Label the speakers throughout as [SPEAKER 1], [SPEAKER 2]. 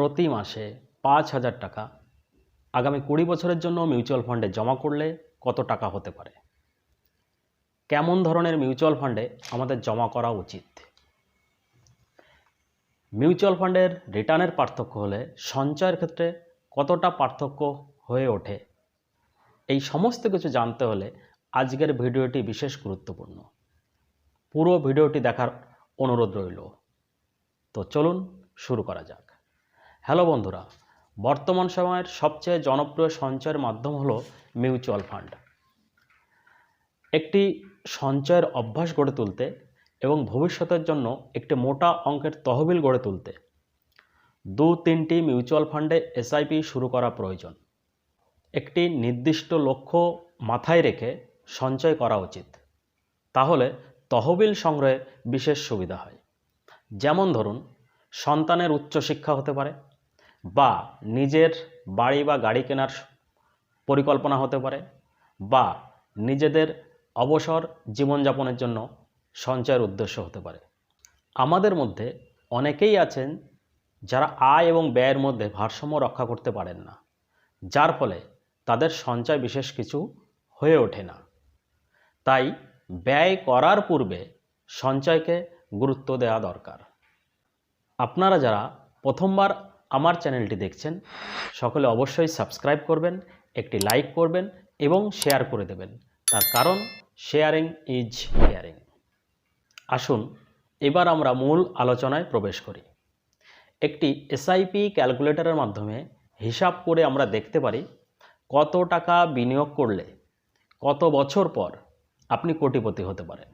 [SPEAKER 1] প্রতি মাসে পাঁচ হাজার টাকা। আগামী কুড়ি বছরের জন্য মিউচুয়াল ফান্ডে জমা করলে কত টাকা হতে পারে? কেমন ধরনের মিউচুয়াল ফান্ডে আমাদের জমা করা উচিত? মিউচুয়াল ফান্ডের রিটার্নের পার্থক্য হলে সঞ্চয়ের ক্ষেত্রে কতটা পার্থক্য হয়ে ওঠে? এই সমস্ত কিছু জানতে হলে আজকের ভিডিওটি বিশেষ গুরুত্বপূর্ণ। পুরো ভিডিওটি দেখার অনুরোধ রইল। তো চলুন শুরু করা যাক। হ্যালো বন্ধুরা, বর্তমান সময়ের সবচেয়ে জনপ্রিয় সঞ্চয়ের মাধ্যম হলো মিউচুয়াল ফান্ড। একটি সঞ্চয়ের অভ্যাস গড়ে তুলতে এবং ভবিষ্যতের জন্য একটি মোটা অঙ্কের তহবিল গড়ে তুলতে দু তিনটি মিউচুয়াল ফান্ডে এসআইপি শুরু করা প্রয়োজন। একটি নির্দিষ্ট লক্ষ্য মাথায় রেখে সঞ্চয় করা উচিত। তাহলে তহবিল সংগ্রহে বিশেষ সুবিধা হয়। যেমন ধরুন, সন্তানের উচ্চশিক্ষা হতে পারে বা নিজের বাড়ি বা গাড়ি কেনার পরিকল্পনা হতে পারে বা নিজেদের অবসর জীবনযাপনের জন্য সঞ্চয়ের উদ্দেশ্য হতে পারে। আমাদের মধ্যে অনেকেই আছেন যারা আয় এবং ব্যয়ের মধ্যে ভারসাম্য রক্ষা করতে পারেন না, যার ফলে তাদের সঞ্চয় বিশেষ কিছু হয়ে ওঠে না। তাই ব্যয় করার পূর্বে সঞ্চয়কে গুরুত্ব দেওয়া দরকার। আপনারা যারা প্রথমবার আমার চ্যানেলটি দেখছেন, সকলে অবশ্যই সাবস্ক্রাইব করবেন, একটি লাইক করবেন এবং শেয়ার করে দেবেন। তার কারণ, শেয়ারিং ইজ কেয়ারিং আসুন, এবার আমরা মূল আলোচনায় প্রবেশ করি। একটি এসআইপি ক্যালকুলেটরের মাধ্যমে হিসাব করে আমরা দেখতে পারি কত টাকা বিনিয়োগ করলে কত বছর পর আপনি কোটিপতি হতে পারেন।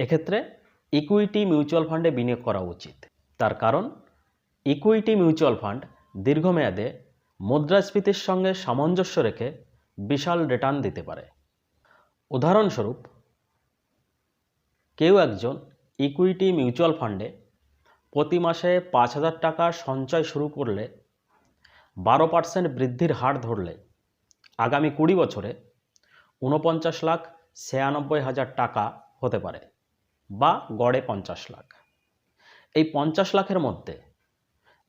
[SPEAKER 1] এক্ষেত্রে ইকুইটি মিউচুয়াল ফান্ডে বিনিয়োগ করা উচিত। তার কারণ ইকুইটি মিউচুয়াল ফান্ড দীর্ঘমেয়াদে মুদ্রাস্ফীতির সঙ্গে সামঞ্জস্য রেখে বিশাল রিটার্ন দিতে পারে। উদাহরণস্বরূপ, কেউ একজন ইকুইটি মিউচুয়াল ফান্ডে প্রতি মাসে পাঁচ হাজার টাকা সঞ্চয় শুরু করলে বারো পার্সেন্ট বৃদ্ধির হার ধরলে আগামী কুড়ি বছরে ঊনপঞ্চাশ লাখ ছিয়ানব্বই হাজার টাকা হতে পারে বা গড়ে পঞ্চাশ লাখ। এই পঞ্চাশ লাখের মধ্যে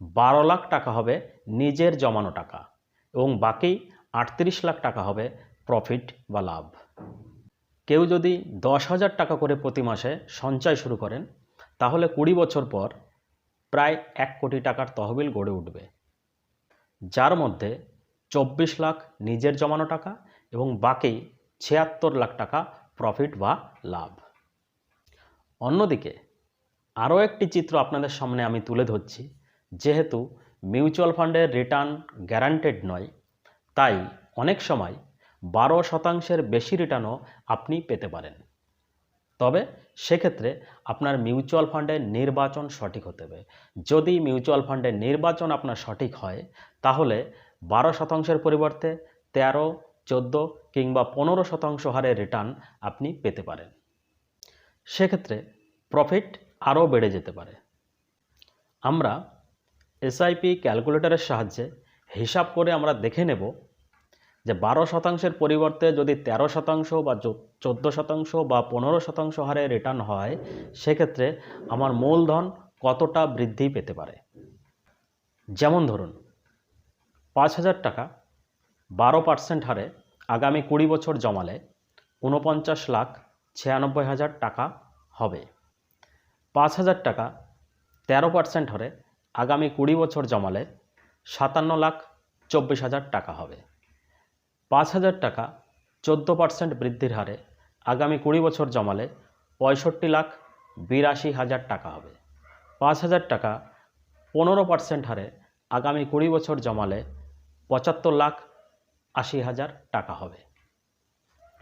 [SPEAKER 1] বারো লাখ টাকা হবে নিজের জমানো টাকা এবং বাকি আটত্রিশ লাখ টাকা হবে প্রফিট বা লাভ। কেউ যদি দশ হাজার টাকা করে প্রতি মাসে সঞ্চয় শুরু করেন, তাহলে কুড়ি বছর পর প্রায় এক কোটি টাকার তহবিল গড়ে উঠবে। যার মধ্যে চব্বিশ লাখ নিজের জমানো টাকা এবং বাকি ছিয়াত্তর লাখ টাকা প্রফিট বা লাভ। অন্যদিকে আরও একটি চিত্র আপনাদের সামনে আমি তুলে ধরছি। যেহেতু মিউচুয়াল ফান্ডের রিটার্ন গ্যারান্টেড নয়, তাই অনেক সময় বারো শতাংশের বেশি রিটার্নও আপনি পেতে পারেন। তবে সেক্ষেত্রে আপনার মিউচুয়াল ফান্ডের নির্বাচন সঠিক হতে হবে। যদি মিউচুয়াল ফান্ডের নির্বাচন আপনার সঠিক হয়, তাহলে বারো শতাংশের পরিবর্তে তেরো, চোদ্দ কিংবা পনেরো শতাংশ হারে রিটার্ন আপনি পেতে পারেন। সেক্ষেত্রে প্রফিট আরও বেড়ে যেতে পারে। আমরা এসআইপি ক্যালকুলেটরের সাহায্যে হিসাব করে আমরা দেখে নেব যে বারো শতাংশের পরিবর্তে যদি তেরো শতাংশ বা চোদ্দ শতাংশ বা পনেরো শতাংশ হারে রিটার্ন হয়, সেক্ষেত্রে আমার মূলধন কতটা বৃদ্ধি পেতে পারে? যেমন ধরুন, পাঁচ হাজার টাকা বারো পার্সেন্ট হারে আগামী কুড়ি বছর জমালে ঊনপঞ্চাশ লাখ ছিয়ানব্বই হাজার টাকা হবে। পাঁচ হাজার টাকা তেরো পার্সেন্ট হারে আগামী কুড়ি বছর জমালে সাতান্ন লাখ চব্বিশ হাজার টাকা হবে। পাঁচ হাজার টাকা চোদ্দ পার্সেন্ট বৃদ্ধির হারে আগামী কুড়ি বছর জমালে পঁয়ষট্টি লাখ বিরাশি হাজার টাকা হবে। পাঁচ হাজার টাকা পনেরো পার্সেন্ট হারে আগামী কুড়ি বছর জমালে পঁচাত্তর লাখ আশি হাজার টাকা হবে।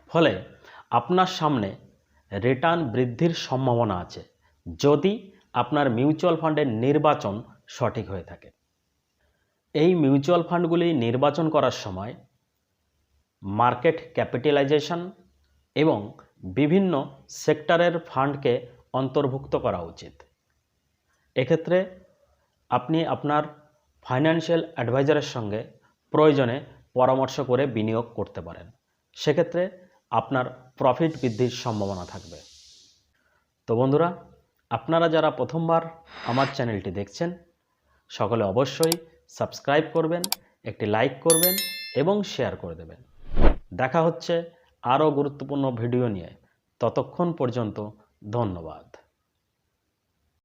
[SPEAKER 1] ফলে আপনার সামনে রিটার্ন বৃদ্ধির সম্ভাবনা আছে। যদি আপনার মিউচুয়াল ফান্ডের নির্বাচন সঠিক হয়ে থাকে। এই মিউচুয়াল ফান্ডগুলি নির্বাচন করার সময় মার্কেট ক্যাপিটালাইজেশন এবং বিভিন্ন সেক্টরের ফান্ডকে অন্তর্ভুক্ত করা উচিত। এক্ষেত্রে আপনি আপনার ফাইন্যান্সিয়াল অ্যাডভাইজারের সঙ্গে প্রয়োজনে পরামর্শ করে বিনিয়োগ করতে পারেন। সেক্ষেত্রে আপনার প্রফিট বৃদ্ধির সম্ভাবনা থাকবে। তো বন্ধুরা আপনারা যারা প্রথমবার আমার চ্যানেলটি দেখছেন, সকলে অবশ্যই সাবস্ক্রাইব করবেন, একটি লাইক করবেন এবং শেয়ার করে দেবেন। দেখা হচ্ছে আরও গুরুত্বপূর্ণ ভিডিও নিয়ে। ততক্ষণ পর্যন্ত ধন্যবাদ।